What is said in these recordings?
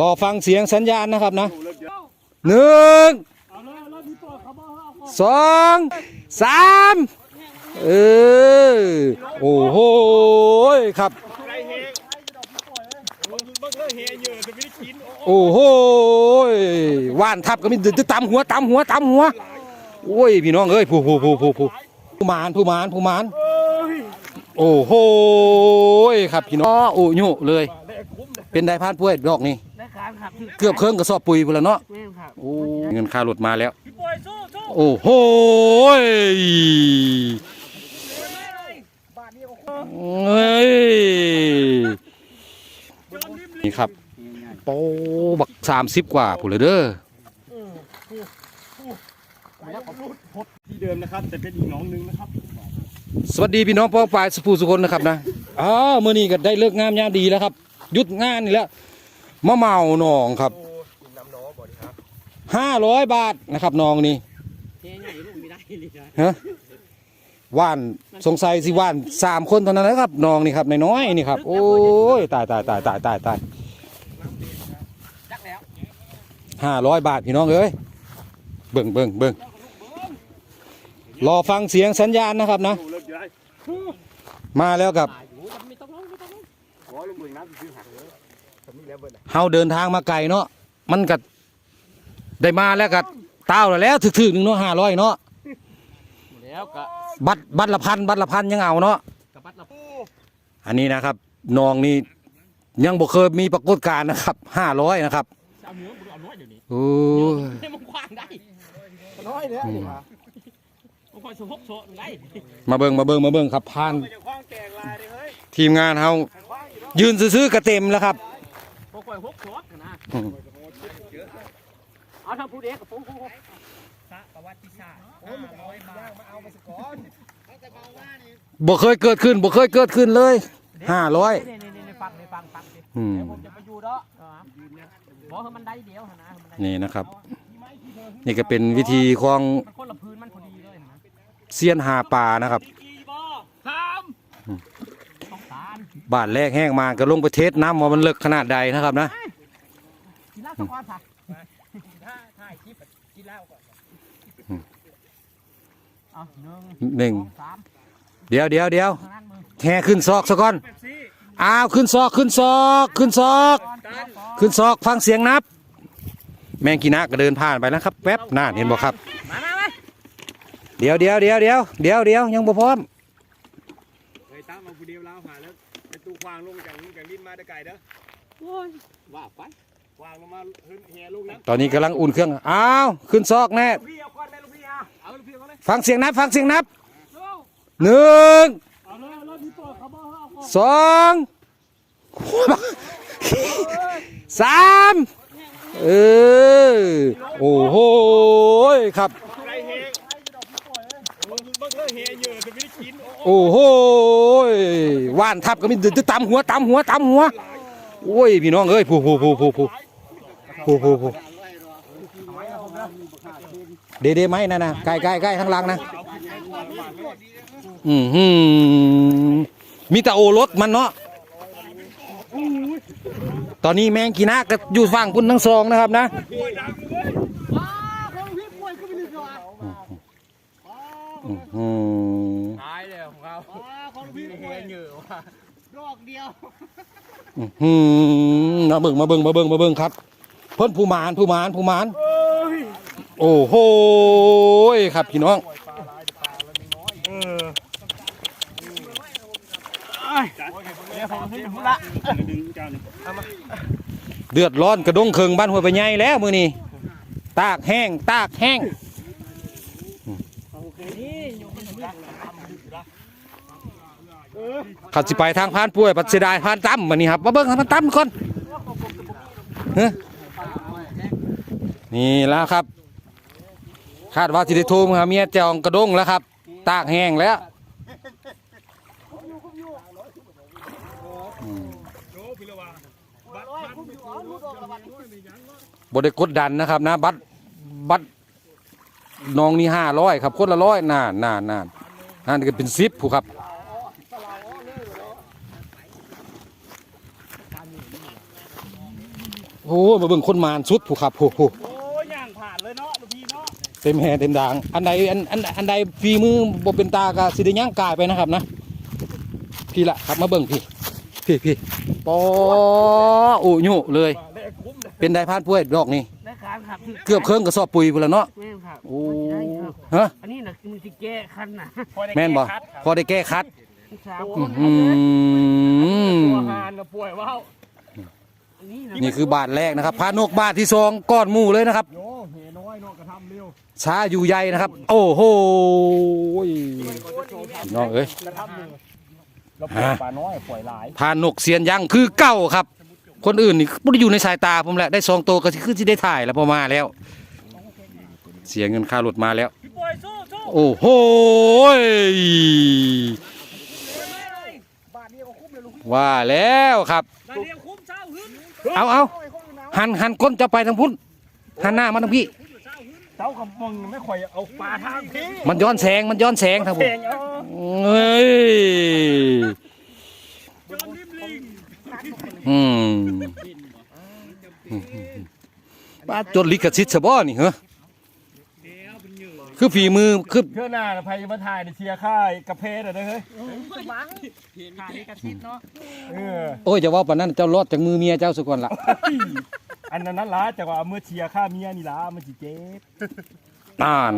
รอฟังเสียงสัญญาณนะครับนะหนึ่งสองสามเออโอ้โหครับ โอ้โหว่านทับก็มีตำหัวตำหัวตำหัวโอ้ยพี่น้องเอ้ยผู้ผู้ผู้ผู้ผู้ผู้มานผู้มานผู้มานโอ้โหครับพี่น้องโอ้ยเลย เป็นได้พลานป่วยดอกนี่ ได้การครับเกือบเครื่องกระสอบปุ๋ยพุ่นแล้วเนาะแม่นครับโอ้เงินค่ารถมาแล้ว พี่ปอยสู้สู้โอ้โหเฮ้ยนี่ครับโป้บักสามสิบกว่าผู้เลยเด้อที่เดิมนะครับแต่เป็นอีกหน้องหนึงนะครับสวัสดีพี่น้องป้องปลายสุภูสุคนนะครับนะอ้าวมื่อนี้ก็ได้เลิกงามยามดีแล้วครับหยุดงานนี่แล้ว มะเมาหนองครับห้าร้อยบาทนะครับน้องนี่เฮ้ยใหญ่ลูกไม่ได้เลยนะฮะว่านสงสัยสิว่านสามคนเท่านั้นนะครับน้องนี่ครับน้อยๆนี่ครับ โอ้ยตายตายตายตายตายตายจักแล้วห้าร้อยบาทพี่น้องเอ้ยเบิ่งเบิ่งเบิ่งรอฟังเสียงสัญญาณนะครับนะดูเลิกย้ายมาแล้วครับ เลยผมมีแล้วเบิดน่ะเฮาเดินทางมาไกลเนาะมันก็ได้มาแล้วก็เต้าแล้วแล้วถึกๆหนึ่งเนาะห้าร้อยเนาะแล้วก็บัตรบัตรละพันบัตรละพันยังเอาเนาะกระปัดละอันนี้นะครับน้องนี่ยังบ่เคยมีปรากฏการณ์นะครับห้าร้อยนะครับเอาเนื้อบุเอาน้อยเดี๋ยวนี้โอ้ยให้มันกว้างได้น้อยเนี่ยนี่มามันคอยสะพกโซนได้มาเบิ่งมาเบิ่งมาเบิ่งครับพานจะคว้างแกงลายเลยเฮ้ยทีมงานเฮายืนซื่อๆกระเต็มแล้วครับ พอคอยพกโซนนะอืมเอาทำผู้เด็กกับผมผมสะประวัติศาสตร์ห้าร้อยบาทมาเอามาสก่อนบ่เคยเกิดขึ้นบ่เคยเกิดขึ้นเลยห้าร้อยนี่นี่นี่ฟังนี่ฟังฟังสิอืมเดี๋ยวผมจะไปอยู่เนาะบอกให้มันได้เดียวนะมันได้นี่นะครับ นี่ก็เป็นวิธีของมันคนละพื้นมันพอดีเลยนะเซียนหาปลานะครับ กี่บ่สามสองสาม บาทแรกแห้งมาก็ลงไปเทสน้ำว่ามันเลิกขนาดใดนะครับนะกินเหล้าสักก้อนค่ะถ้าถ่ายคลิปกินเหล้าก่อนเอาหนึ่งหนึ่งสองสามเดี๋ยวเดี๋ยวเดี๋ยวทางนั้นมือแห่ขึ้นซอกซะก่อนอ้าวขึ้นซอกขึ้นซอกขึ้นซอกขึ้นซอกฟังเสียงนับ แมงกีนาก็เดินผ่านไปแล้วครับแป๊บน่าเห็นบ่ครับ มามามาเดี๋ยวเดี๋ยวเดี๋ยวเดี๋ยวเดี๋ยวเดี๋ยวยังบ่พร้อม ได้ไก่เด้อโอ้ยว่าไปควางลงมาขึ้นแห่ลงนั้นตอนนี้กำลังอุ่นเครื่อง อ้าว ขึ้นซอกแน่ พี่เอาก้อนแม่ลูกพี่อะเอาลูกพี่เอาเลยฟังเสียงนับ ฟังเสียงนับหนึ่งเอาเลยเอาเลยพี่ปอเขาบอกเอาก่อนสองสามเออ โอ้โหครับไรแห่มึงมึง เคยแห่เยอะแต่ไม่ได้กินโอ้โหว่านทับก็มีตำหัวตำหัวตำหัวโอ้ยพี่น้องเอ้ยผู้ผู้ผู้ผู้ผู้ผู้ผู้ผู้เดเดไหมนั่นนะใกล้ใกล้ใกล้ข้างล่างนะอืมมีแต่โอรสมันเนาะตอนนี้แมงกีน่าก็อยู่ฝั่งพุ่นทั้งสองนะครับนะ อืมตายเลยของเขาของพี่แหงเยอะว่ะดอกเดียวอืมมาเบิ่งมาเบิ่งมาเบิ่งมาเบิ่งครับ เพิ่นผู้หมานผู้หมานผู้หมานโอ้โหครับพี่น้องเออเดี๋ยวผมให้ดูละดึงเจ้านี่เดือดร้อนกระดงเคิงบ้านหัวไปใหญ่แล้วมื้อนี้ตากแห้งตากแห้ง ขัดสิไปทางพานป่วยปัดเสียดายพานตั้มมื้อนี้ครับมาเบิ่งทางพานตั้มก่อนเฮ้ยนี่แล้วครับ คาดว่าสิได้โทรมาหาเมียจองกระด้งแล้วครับ ตากแห้งแล้วบได้กดดันนะครับนะบัตรบัตรน้องนี่ห้าร้อยครับคนละร้อยน่านน่านน่านนั่นก็เป็นซิปผู้ครับ โอ้มาเบิ่งคนมานสุดผู้ขับผู้ผู้โอ้ยย่างผ่านเลยเนาะลูกพี่เนาะเต็มแห่เต็มดาง อันใดอันอันอันใดฝีมือบ่เป็นตาก็สิได้ย่างกายไปนะครับนะพี่ละครับมาเบิ่งพี่พี่พี่ปอโอ้ยุเลยได้คุ้มเลย เป็นได้พานป่วยดอกนี่ได้การครับเกือบเครื่องกระสอบปุ๋ยพุ่นละเนาะแม่นครับโอ้ได้ครับฮะอันนี้น่ะมันสิแก้คันน่ะแม่นบ่พอได้แก้คัดสามคอื้อนหือตัวหานนะป่วยว้าวอั นนี้นะนี่คือบาทแรกนะครับพานกบาทที่สองก้อนหมู่เลยนะครับ โยเฮน้อยเนาะกระทำเร็วช้าอยู่ใหญ่นะครับ โอ้โหพี่น้องเอ้ยกระทำหนึ่งเราปล่อยปลาน้อยปล่อยหลายพานกเสียนยังคือเก้าครับ คนอื่นนี่ไม่ได้อยู่ในสายตาผมแหละได้สองตัวก็คือที่ได้ถ่ายแล้วพอมาแล้ว เสียเงินค่ารถมาแล้วพี่ป่วยสู้สู้โอ้โหยว่าแล้วครับมา เรียงคุ้มเช้าหึ้นเอาเอาหันหันก้นจะไปทางพุ่นหันหน้ามาทางพี่เจ้ากับมึงไม่ค่อยเอาปลาทางพี่มันย้อนแสงมันย้อนแสงทางพุ่นเก่งเออเฮ้ยอืมป้าจดลิขสิทธิ์ซะบ่นี่เหรอ คือฝีมือคือเพื่อหน้าน่ะไพมาถ่ายในเชียร์ค่ายกระเพาะน่ะเด้อเฮ้ยขาดีกระชิดเนาะเออโอ้ยจะว่าปานนั้นเจ้ารอดจากมือเมียเจ้าสุก่อนละอันนั้นนั่นล่ะแต่ว่าเมื่อเชียร์ค่าเมียนี่ล่ะมันสิเจ็บอ่าน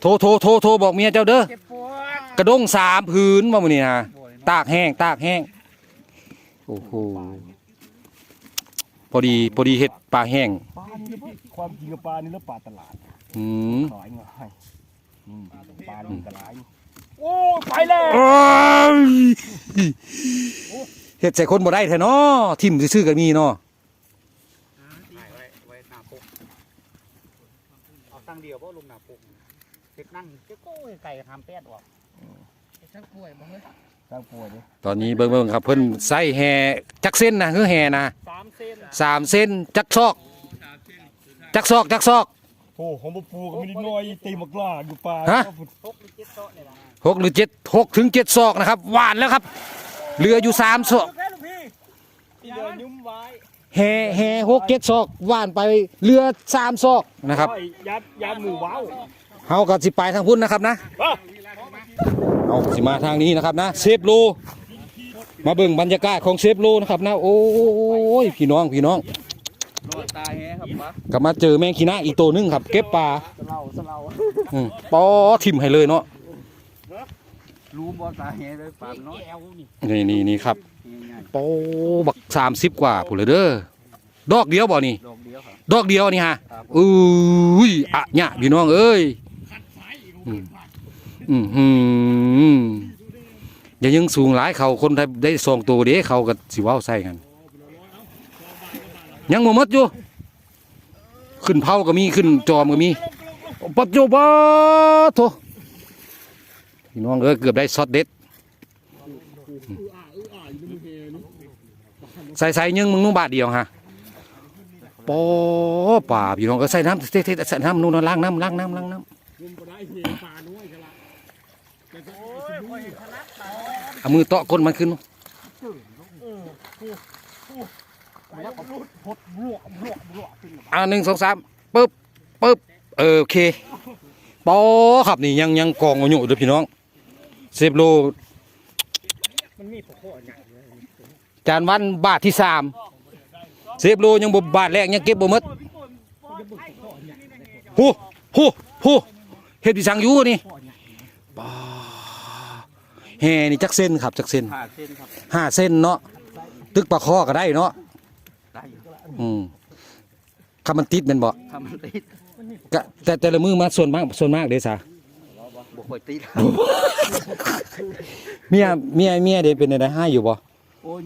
โทรโทรโทรโทรบอกเมียเจ้าเด้อเจ็บปวดกระด้งสามผืนว่ามื้อนี้นะตากแห้งตากแห้งโอ้โหพอดีพอดีเฮ็ดปลาแห้งปลานี่แล้วความจริงกับปลานี่แล้วปลาตลาด อืมขายง่ายอืมปลานี่ก็หลายโอ้ยไปแล้วโอ้ยเฮ็ดใส่คนบ่ได้แท้เนาะทิ่มซื่อๆก็มีเนาะไว้หน้าปกเอาตั้งเดียวเพราะลงหน้าปกเด็กนั่งเจ้าโก้ยไก่ทำแป้ดออกช่างป่วยบ่เฮ้ยสร้างป่วยดิตอนนี้เบิ่งๆครับเพิ่นใส่แห่จักเส้นนะคือแห่นะสามเส้นสามเส้นจักซอก จักซอกจักซอก โอ้ของบ่ปูก็มีนิดหน่อยตีมากล้าอยู่ปลาฮะพกหรือเจ็ดโต๊ะเนี่ยล่ะหกหรือเจ็ดหกถึงเจ็ดซอกนะครับหวานแล้วครับเหลืออยู่สามซอกแค่ลูกพี่ที่เดินยุ่มไว้แห่แห่หกเจ็ดซอกหวานไปเหลือสามซอกนะครับโอ้ยยัดยัดหมูว้าวเฮากับสิไปทางพุ่นนะครับนะอะเอาสิมาทางนี้นะครับนะเซฟโลมาเบิ่งบรรยากาศของเซฟโลนะครับนะโอ้ยพี่น้องพี่น้อง กลับมาเจอแมงคีนาอีกตัวหนึงครับ เก็บปลาสเล่าสเล่าอืมปอทิมให้เลยเนาะรู้บ่สาเหตุเลยปากน้อยแอวนี่นี่นี่นี่ครับง่ายปอบักสามสิบกว่าผู้เลยเด้อดอกเดียวบ่นี่ ๆดอกเดียวครับดอกเดียวนี่ฮะ ครับอุ้ยอะเนี่ยพี่น้องเอ้ยอืมอืมอืมอย่ายังสูงหลายเขาคนไทยได้สองตัวเด้เขาก็สิเว้าใส่กัน ยังบ่หมดอยู่ขึ้นเผาก็มีขึ้นจอมก็มีปัจจุบันโถพี่น้องเอ้ยเกือบได้ช็อตเด็ดใส่ใส่ยังมึงนุ่งบาทเดียวฮะปอป่าพี่น้องก็ใส่น้ำเทๆใส่น้ำนู่นนะล้างน้ำล้างน้ำล้างน้ำเอามือเตาะก้นมันขึ้น อ่าหนึ่งสองสามปึ๊บปึ๊บเออโอเคปอครับนี่ยังยังกองอยู่เด้อพี่น้องเซฟโลมันมีปกโคใหญ่จานวันบาทที่สามเซฟโลยังบ่บาทแรกยังเก็บบ่หมดฮู้ฮู้ฮู้เฮ็ดพิสังอยู่นี่ปาแห่นี่จักเส้นครับจักเส้นผ่าเส้นครับห้าเส้นเนาะตึกปลาคอก็ได้เนาะได้ อยู่อืมคำมันติดแม่นบ่ทำมันติดก็แต่แต่ละมือมาส่วนมากส่วนมากเด้ซะบ่ค่อยติดเมียเมียเมียเด้เป็นได้ให้อยู่บ่โอ้ย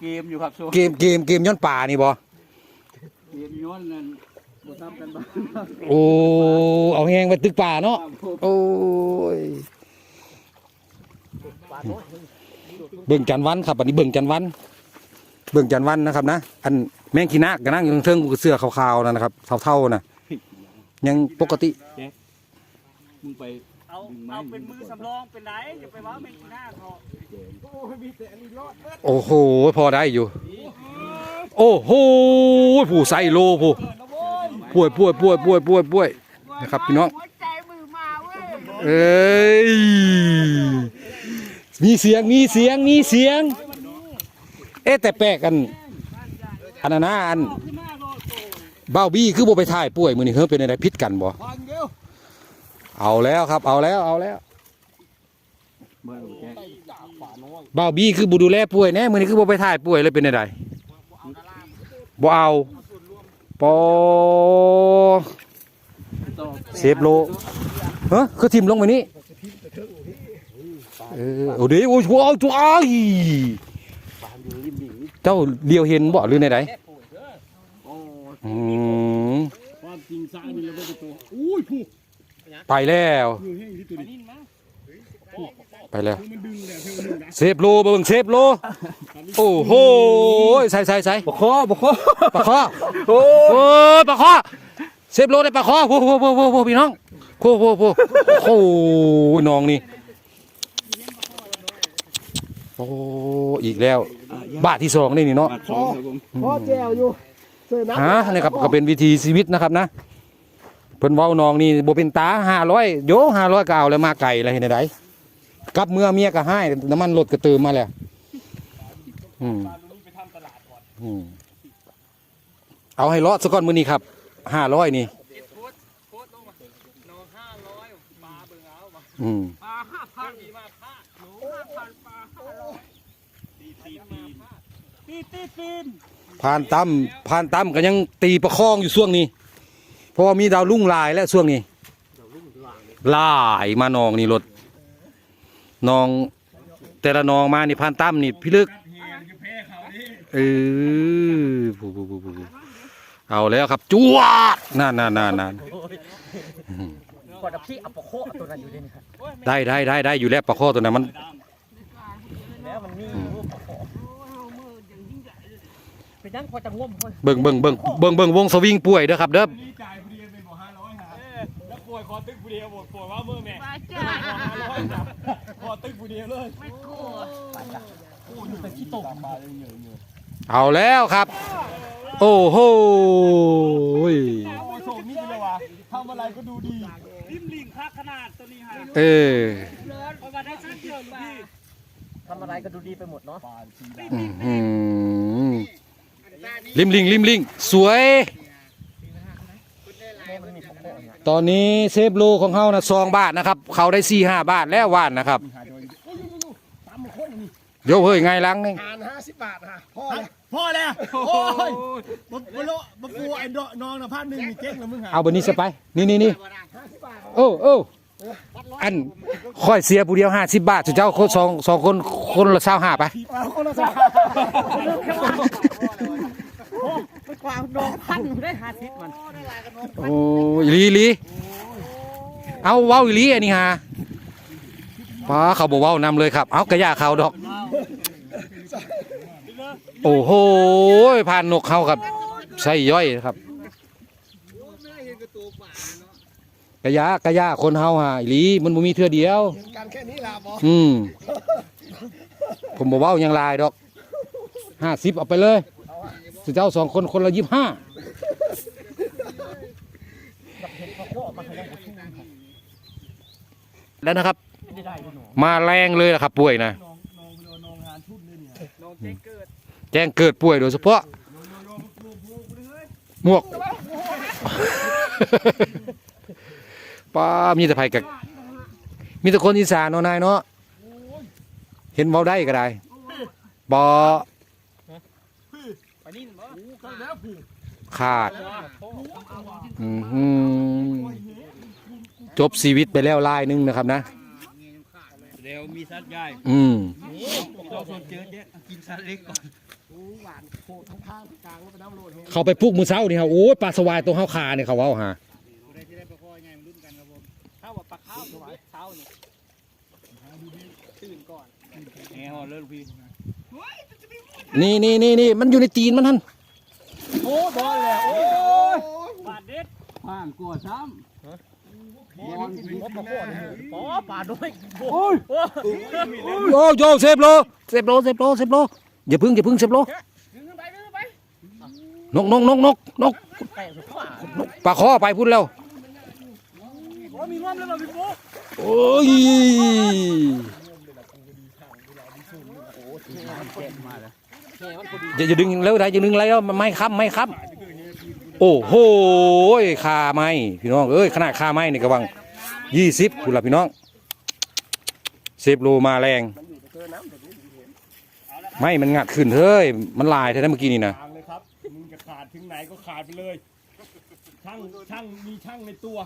เกมอยู่ครับโซเกมเกมเกมย้อนป่านี่บ่เกมย้อนนั่นบ่ซ้ำกันบ้างโอ้เอาแฮงไปตึกป่าเนาะโอ้ยเบิ่งจันวันครับอันนี้เบิ่งจันวัน เบิ่งจันวันนะครับนะอันแมงขีนากก็นั่งอยู่เทิงๆเสื้อขาวๆนั่นนะครับเท่าๆนะยังปกติมึงไปเอาเอาเป็นมือสำรองเป็นไรอย่าไปว่าไม่กินหน้าเขาโอ้โหพอได้อยู่ โอ้โหผู้ใส่โลผู้ป่วยป่วยป่วยป่วยป่วยป่วยนะครับพี่น้องหัวใจมือมาเว้ยเอ้ยมีเสียงมีเสียงมีเสียง เอ๊ะแต่แปลกกันอันนั้นนะอันเบ้าบี้คือบ่ไปถ่ายป่วยมือนี่เฮ้ยเป็นอะไรพิษกันบ่เอาแล้วครับ เอาแล้วเอาแล้วเบ้าบี้คือบ่ดูแลป่วยแน่มือนี้คือบ่ไปถ่ายป่วยเลยเป็นอะไรบ่เอาปอเซฟโลเฮ้ยคือทิมลงมานี่เออโอ้เดี๋ยวโอ้ยว้าวจ้าย เจ้าเดียวเห็นบ่หรือในใดอืมความจริงซ้ายนี่เราก็จะตัวอุ้ยผูกไปแล้ว อยู่ให้ที่ตัวนี้ไปแล้ว มันดึงแหละเท่านึงนะเซฟโลเบิ่งเซฟโล โอ้โหใส่ใส่ใส่บกคอบกคอปลาคอโอ้ยปลาคอเซฟโลได้ปลาคอโอ้โหโอ้โหโอ้โหพี่น้องโอ้โหโอ้โหโอ้โหน้องนี่โอ้อีกแล้วบาทที่สองนี่นี่เนาะสองครับผมพ่อแจวอยู่เสือน้ำฮะนี่ครับก็เป็นวิธีชีวิตนะครับนะเพิ่นเว้าน้องนี่บ่เป็นตาห้าร้อยโยห้าร้อยก็เอาแล้วมาไก่อะไรเห็นไดกลับเมื่อเมียก็ให้น้ำมันรถก็เติมมาแล้วอืมอืมเอาให้รอดซะก่อนมื้อนี้ครับห้าร้อยนี่อืม ปลาห้าพันมาพาหนูห้าพันปลาห้าร้อย ตีตีตีนผ่านตั้มผ่านตั้มก็ยังตีประคองอยู่ช่วงนี้ เพราะว่ามีดาวรุ่งลายแล้วช่วงนี้ลายมานองนี่รถนอง แต่ละนองมานี่ผ่านตั้มนี่พี่ลึกเออผู้ผู้ผู้ผู้เอาแล้วครับจวดนั่นนั่นนั่นนั่นกดพี่อัปโคตัวนั้นอยู่ดิครับได้ได้ได้ได้อยู่แล้วประคอตัวนั้นมันแล้วมันมี รูปปะโคเป็นยังพอจะง่วมพอเบิ่งเบิ่งเบิ่งเบิ่งเบิ่งวงสวิงป่วยเด้อครับเด้อนี่จ่ายผู้เดียวเป็นบอกห้าร้อยหาแล้วป่วยคอตึกผู้เดียวบอกป่วยว่าเมื่อแม่ปลาจ้าห้าร้อยจับคอตึกผู้เดียวเลยไม่กลัวเป็นขี้ตกมาเลยเหนื่อยเหนื่อยเอาแล้วครับ โอ้โหโอ้ยส่งนี่เลยวะทำอะไรก็ดูดีริมลิงค่าขนาดตัวนี้ฮะเออเพราะว่าได้ชั้นเดียวลูกพี่ทำอะไรก็ดูดีไปหมดเนาะ อื้อหือลิมลิงลิมลิงสวยมันมีปะโคเนี่ยตอนนี้เซฟโลของเขานะสองบาทนะครับ เขาได้สี่ห้าบาทแล้วว่านนะครับเดี๋ยวเฮ้ยไงลังนี่ทานห้าสิบบาทฮะพ่อเลยพ่อเลยโอ้ยบักบักโลบักกูไอ้ดอกน้องนะพันหนึ่งมีเจ๊งแล้วมึงหาเอาบนนี้ซะไป นี่นี่นี่โอ้โอ้อันค่อยเสียผู้เดียวห้าสิบบาทสุดเจ้าคนสองสองคนคนละเศร้าห้าไปเอาคนละสามไป กว่าดอกพันได้ห้าสิบมันโอ้ยอีหลีอีหลีเอาเว้าอีหลีอันนี้ฮะป้าเขาบอกเว้านำเลยครับ เอากระยาเขาดอก โอ้โหผ่านนกเขาครับใช่ย่อยครับกระยากระยาคนเฮาหาอีหลีมันบ่มีเทื่อเดียวการแค่นี้ลาบออืมผมบอกว่าอยังลายดอกห้าสิบเอาไปเลย สุเจ้าสองคนคนละยี่ห้าแล้วนะครับ มาแรงเลยนะครับป่วยนะแจ้งเกิดป่วยโดยเฉพาะหมวกป้ามีแต่ไผกับมีแต่คนอีสานเนาะนายเนาะเห็นเว้าได้ก็ได้บอ ไปนี่บ่ ขาดอื้อหือจบชีวิตไปแล้วลายหนึงนะครับนะ เดี๋ยวมีซัดใหญ่อืม เราส่วนเจอเนี่ยกินซัดเล็กก่อนเขาไปปลูกมือเช้านี่ครับโอ้ยปลาสวายตัวเฮาขาเนี่ยเขาเว้าหาถ้าว่าปลาข้าวถวายเช้านี่ตื่นก่อนแง่ฮอเลิกพี่นี่นี่นี่นี่มันอยู่ในตีนมันท่าน โอ้บอลเลยโอ้ยบาดเด็ด ผ่านกลัวซ้บอลเป็นปลาโคอ๋อปลาด้วยโอ้ยโอ้โยเซฟโลเซฟโลเซฟโลเซฟโลอย่าพึ่งอย่าพึ่งเซฟโลดึงขึ้นไปดึงขึ้นไปนกนกนกนกนกไก่สุดขวาปลาคอไปพูดแล้วโอ้มีร่วมเลยเหรอพี่ปุ๊โอ้ยอย่าอย่าดึงเร็วได้อย่าดึงอะไรแล้วมันไม่ค้ำไม่ค้ำ โอ้โหคาไม้พี่น้องเอ้ยขนาดคาไม้นี่กำลังยี่สิบคุณล่ะพี่น้องเซฟโลมาแรง ไม่มันงัดขึ้นเฮ้ยมันลายแท้ๆเมื่อกี้นี่นะทางเลยครับมึงจะขาดถึงไหนก็ขาดไปเลย ช่างช่างมีช่างในตัว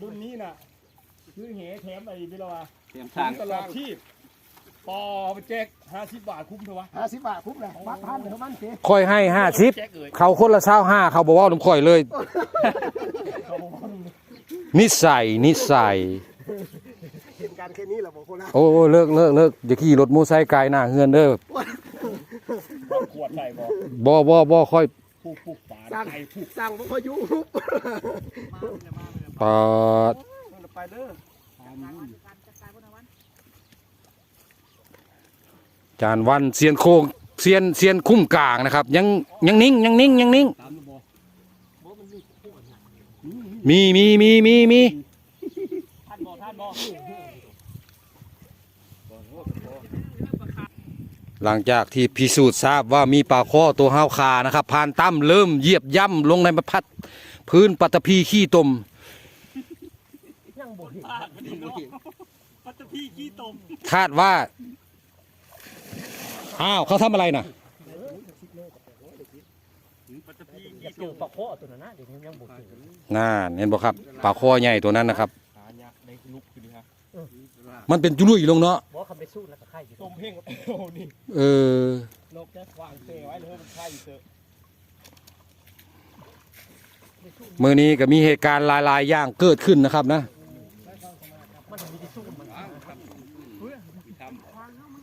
รุ่นนี้น่ะซื้อเหแถมไอ้บิลวาเตรียมคุ้ทางมตลอดชีพ ปอไปแจกห้าสิบบาทคุ้มเถอะวะ ห้าสิบบาทคุ้มเลยบัตรพันเดี๋ยวมันเสียค่อยให้ห้าสิบแจกเอ่ยเขาคนละเศร้าห้าเขาบอกว่าลุงค่อยเลยเขาบอกว่านิสัยนิสัย เห็นกันแค่นี้แหละบอกคนละโอ้เลิกเลิกเลิกอย่าขี่รถมูไซค์ไกลหน้าเฮือนเด้อขวดใส่บอกบ่บ่บ่ค่อยผูกผูกฝาไก่ผูกสั่งบ่พออยู่ปาดไปเด้อ จานวันเซียนโคงเซียนเซียนคุ้มกลางนะครับ ยังยังนิ่งยังนิ่งยังนิ่งตามระบอกมีมีมีมีมีท่านบอกท่านบอกหลังจากที่พิสูจน์ทราบว่ามีปลาข้อตัวห้าวคานะครับพานตั้มเริ่มเหยียบย่ำลงในมพัด พื้นปัตตภีขี้ตมปัตตพีขี้ตมคาดว่า อ้าวเขาทำอะไรน่ะปัตตพีอย่าขี้เจตอมปลาโคตัวนั้นนะเดี๋ยวนี้ยังบ่เจอน่าเห็นบอกครับปลาข้อใหญ่ตัวนั้นนะครับหาเนี่ยในลุกคือดีฮะมันเป็นจุลุยลงเนาะบอกคำไปสู้แล้วก็ไข่อยู่ต้มเพ่งโอ้นี่เออ นกจะวางเซไว้เลยมันไข่เถอะมือนี้ก็มีเหตุการณ์หลายๆอย่างเกิดขึ้นนะครับนะ มันมีที่สู้มัน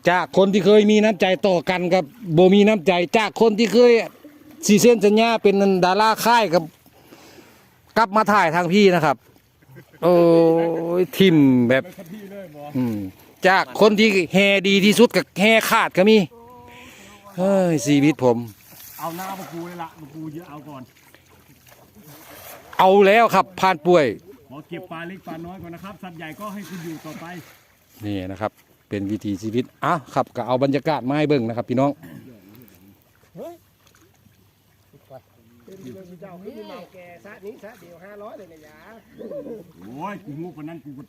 จากคนที่เคยมีน้ำใจต่อกันกับโบมีน้ำใจ จากคนที่เคยสีเส้นสัญญาเป็นดาราค่ายกับกลับมาถ่ายทางพี่นะครับ โอ้ยทิมแบบไปทันทีเลยบอกอืมจากคนที่แฮดีที่สุดกับแฮขาดก็มีเฮ้ยชีวิตผม เอาหน้ามากูเลยละมากูจะเอาก่อน เอาแล้วครับผ่านป่วยขอเก็บปลาเล็กปลาน้อยก่อนนะครับ สัตว์ใหญ่ก็ให้คุณอยู่ต่อไป นี่นะครับ เป็นวิถีชีวิตอะครับก็เอาบรรยากาศมาให้เบิ่งนะครับ พี่น้องเป็นเรื่องมีเจ้าคือมีเมาแก่ซะนี้ซะเดียวห้าร้อยเลยนะยาโอ้ยกูงูกว่านั้นกูก็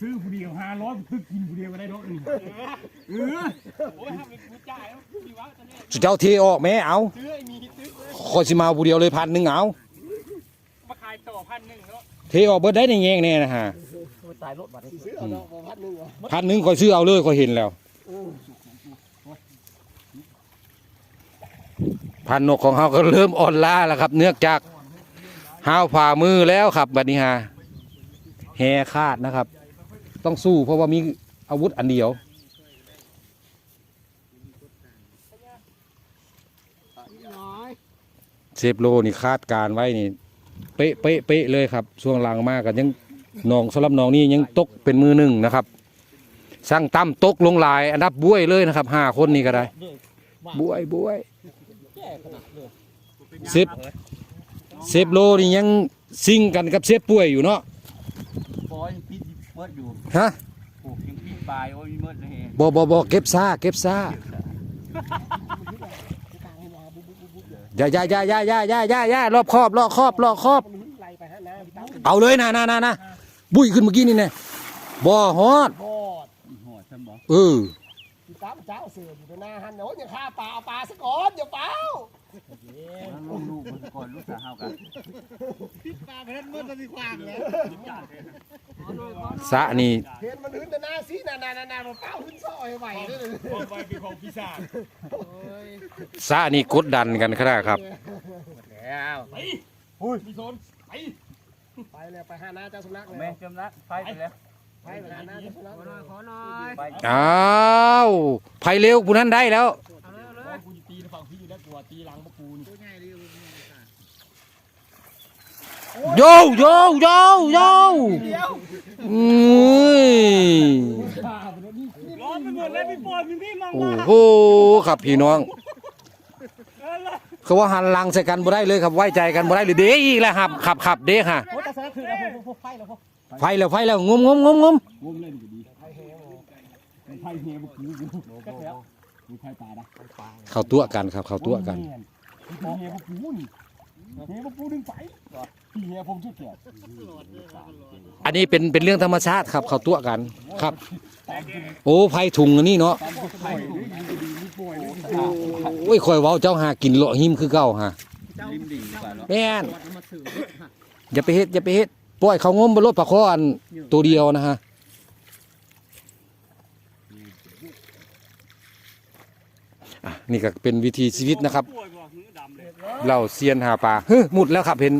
ซื้อผู้เดียวห้าร้อยคือกินผู้เดียวก็ได้ดอกหนึงเออโอ้ยทำเป็นกูจ่ายแล้วพี่วะตอนนี้สุเจ้าเทออกแม่เอาซื้อไอ้มีซื้อเลยคอยสิมาผู้เดียวเลยพันหนึ่งเอามาขาย ต่อพันหนึ่งเนาะเทออกเบิดได้ในแยงแน่นะฮะมันตายรถบัดนี้ซื้อเอาดอกบ่พันหนึ่งเหรอพันหนึ่งคอยซื้อเอาเลยคอยเห็นแล้วพันนกของเขาก็เริ่มอ่อนล้าแล้วครับ เนื่องจากห้าวผ่ามือแล้วครับบัดนี้ฮะแหคาดนะครับ ต้องสู้เพราะว่ามีอาวุธอันเดียวเซฟโลนี่คาดการไว้นี่ เป๊ะเป๊ะเป๊ะเลยครับช่วงหลังมากกันยังหนองสำหรับหนองนี่ยังตกเป็นมือหนึ่งนะครับสร้างตั้มตกลงหลายอันดับบ้วยเลยนะครับห้าคนนี่ก็ได้บ้วยบ้วยเซฟเซฟโลนี่ยังซิ่งกันกับเซฟป่วยอยู่เนาะบอยพี่เบิดอยู่ฮะโอ้ยังพี่ปลายโอ้ยเบิดเลยบอบอบอเก็บซ่าเก็บซ่า อย่าอย่าอย่าอย่าอย่าอย่าอย่าอย่ารอบครอบรอบครอบรอบครอบ ไล่ไปฮะนะพี่ตั้มเอาเลยนะนะนะนะบุ้ยขึ้นเมื่อกี้นี่แน่บ่ฮอดบอดหอดสมองเออ พี่ตั้มเจ้าเสืออยู่ตรงหน้าหันโอ้ยอย่าฆ่าปลาเอาปลาซะก่อนอย่าเปล่า ลูกลูกมันก่อนลูกสาวเฮากันปลาไปนั้นเมื่อตะสิควางแล้วสะนี่เห็นมันหืนแต่หน้าสิน่ะน่ะน่ะน่ะมาเป้าขึ้นซอยไหวเลยความไวเป็นของปีศาจสะนี่กดดันกันขนาดครับแล้วไปอุ้ยมีโซนไปไปเลยไปหาหน้าเจ้าสุนัขเลยแม่จมละไฟไปแล้วไปไปหาหน้าเจ้าสุนัขเลยขอหน่อยไปอ้าวไผเร็วผู้นั้นได้แล้วกูจะตีฝั่งพี่อยู่ได้กลัวตีหลังมากูนี่ โยโยโยโยอุ้ยร้อนไปหมดเลยพี่ปอยพี่พี่มองโอ้โหครับพี่น้องเคก็ว่าหันหลังใส่กันบ่ได้เลยครับไว้ใจกันบ่ได้เลยเด้อีกแล้วครับขับขับเด้ค่ะโอ้แต่สารคือแล้วพวกไฟแล้วพวกไฟแล้วไฟแล้วงมงมงมงมงมเล่นก็ดีไพ่เฮบุกูกูก็แล้วมีไพ่ปลาดะเข้าตัวกันครับ เข้าตัวกันเฮียบุกูนี่ เฮียบุกูดึงไปพี่เฮียผมชื่อแก่อันนี้เป็นเป็นเรื่องธรรมชาติครับเขาตัวกันครับ โอ้ไฟถุงอันนี้เนาะโอ้ยคอยเว้าเจ้าหากินเลาะหิมคือเก่าฮะริมดิ่งดีกว่าเนาะแม่นอย่าไปเฮ็ดอย่าไปเฮ็ดปล่อยเขางมบนรถปลาคออันตัวเดียวนะฮะนี่ก็เป็นวิธีชีวิตนะครับ เลยเราเซียนหาปลาเฮ้ยหมุดแล้วครับเห็น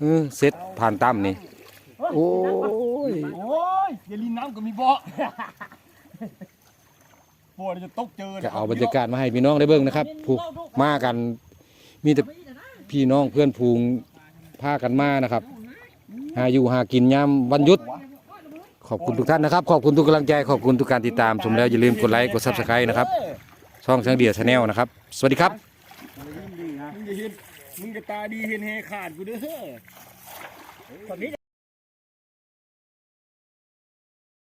เออเซ็ตผ่านตั้มนี่ โอ้ยโอ้ยอย่าลินน้ำก็มีบ่ปวดจะตกเจอจะเอาบรรยากาศมาให้พี่น้องได้เบิ่งนะครับผูกมากัน มีแต่พี่น้องเพื่อนพูงพากันมานะครับหาอยู่หากินยามวันหยุดขอบคุณทุกท่านนะครับ ขอบคุณทุกกำลังใจขอบคุณทุกการติดตามชมแล้วอย่าลืมกดไลค์กดซับสไครต์นะครับช่องช่างเดียชาแนลนะครับ สวัสดีครับมึงจะ เห็นมึงจะตาดีเห็นเฮขาดกูเด้อตอนนี้